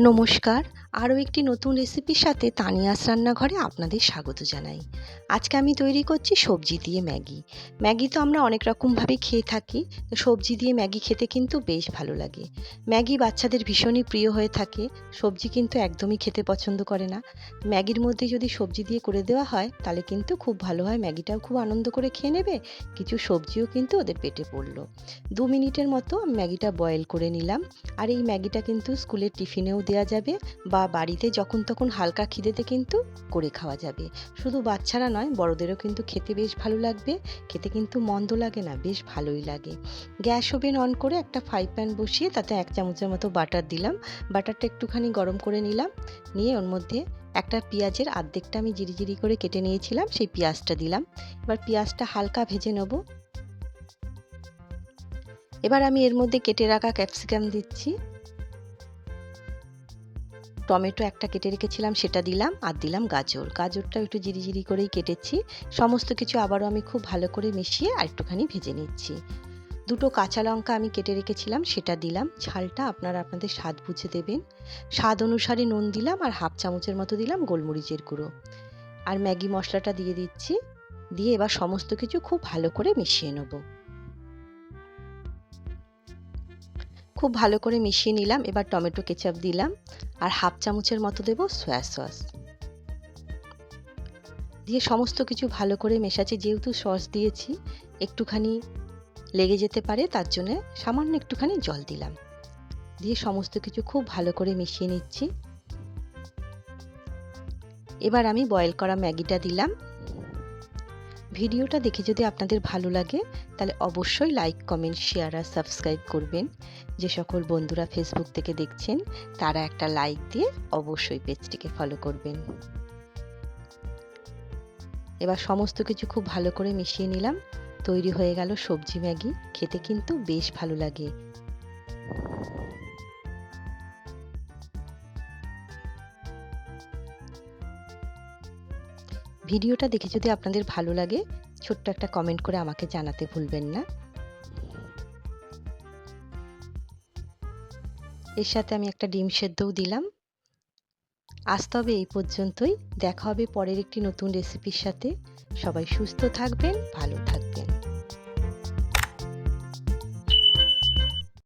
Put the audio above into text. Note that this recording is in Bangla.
নমস্কার। আরও একটি নতুন রেসিপির সাথে তানিয়াস রান্নাঘরে আপনাদের স্বাগত জানাই। আজকে আমি তৈরি করছি সবজি দিয়ে ম্যাগি। ম্যাগি তো আমরা অনেক রকমভাবে খেয়ে থাকি, তো সবজি দিয়ে ম্যাগি খেতে কিন্তু বেশ ভালো লাগে। ম্যাগি বাচ্চাদের ভীষণই প্রিয় হয়ে থাকে, সবজি কিন্তু একদমই খেতে পছন্দ করে না। ম্যাগির মধ্যে যদি সবজি দিয়ে করে দেওয়া হয়, তাহলে কিন্তু খুব ভালো হয়, ম্যাগিটাও খুব আনন্দ করে খেয়ে নেবে, কিছু সবজিও কিন্তু ওদের পেটে পড়ল। দু মিনিটের মতো ম্যাগিটা বয়েল করে নিলাম, আর এই ম্যাগিটা কিন্তু স্কুলের টিফিনেও দেওয়া যাবে বা বাড়িতে যখন তখন হালকা খিদেতে কিন্তু করে খাওয়া যাবে। শুধু বাচ্চারা নয়, বড়দেরও কিন্তু খেতে বেশ ভালো লাগবে। খেতে কিন্তু মন্দ লাগে না, বেশ ভালোই লাগে। গ্যাস ওভেন অন করে একটা ফ্রাই প্যান বসিয়ে তাতে এক চামচের মতো বাটার দিলাম। বাটারটা একটুখানি গরম করে নিলাম। নিয়ে ওর মধ্যে একটা পেঁয়াজের আর্ধেকটা আমি জিরি জিরি করে কেটে নিয়েছিলাম, সেই পেঁয়াজটা দিলাম। এবার পেঁয়াজটা হালকা ভেজে নেব। এবার আমি এর মধ্যে কেটে রাখা ক্যাপসিকাম দিচ্ছি। টমেটো একটা কেটে রেখেছিলাম, সেটা দিলাম আর দিলাম গাজর। গাজরটা একটু জিরি জিরি করেই কেটেছি। সমস্ত কিছু আবারও আমি খুব ভালো করে মিশিয়ে আর একটুখানি ভেজে নিচ্ছি। দুটো কাঁচা লঙ্কা আমি কেটে রেখেছিলাম, সেটা দিলাম। ঝালটা আপনারা আপনাদের স্বাদ বুঝে দেবেন। স্বাদ অনুসারে নুন দিলাম আর হাফ চামচের মতো দিলাম গোলমরিচের গুঁড়ো। আর ম্যাগি মশলাটা দিয়ে দিচ্ছি। দিয়ে এবার সমস্ত কিছু খুব ভালো করে মিশিয়ে নেব। খুব ভালো করে মিশিয়ে নিলাম। এবার টমেটো কেচাপ দিলাম। আর হাফ চামচের মতো দেবো সয়া সস দিয়ে সমস্ত কিছু ভালো করে মেশাচ্ছি, যেহেতু সস দিয়েছি, একটুখানি লেগে যেতে পারে, তার জন্য সামান্য একটুখানি জল দিলাম। দিয়ে সমস্ত কিছু খুব ভালো করে মিশিয়ে নিচ্ছি। এবার আমি বয়েল করা ম্যাগিটা দিলাম। ভিডিওটা দেখে যদি আপনাদের ভালো লাগে, তাহলে অবশ্যই লাইক কমেন্ট শেয়ার আর সাবস্ক্রাইব করবেন। যে সকল বন্ধুরা ফেসবুক থেকে দেখছেন, তারা একটা লাইক দিয়ে অবশ্যই পেজটিকে ফলো করবেন। এবার সমস্ত কিছু খুব ভালো করে মিশিয়ে নিলাম। তৈরি হয়ে গেল সবজি ম্যাগি। খেতে কিন্তু বেশ ভালো লাগে। ভিডিওটা দেখে যদি আপনাদের ভালো লাগে, ছোট্ট একটা কমেন্ট করে আমাকে জানাতে ভুলবেন না। এর সাথে আমি একটা ডিম সেদ্ধও দিলাম। আজ তবে এই পর্যন্তই। দেখা হবে পরের একটি নতুন রেসিপির সাথে। সবাই সুস্থ থাকবেন, ভালো থাকবেন।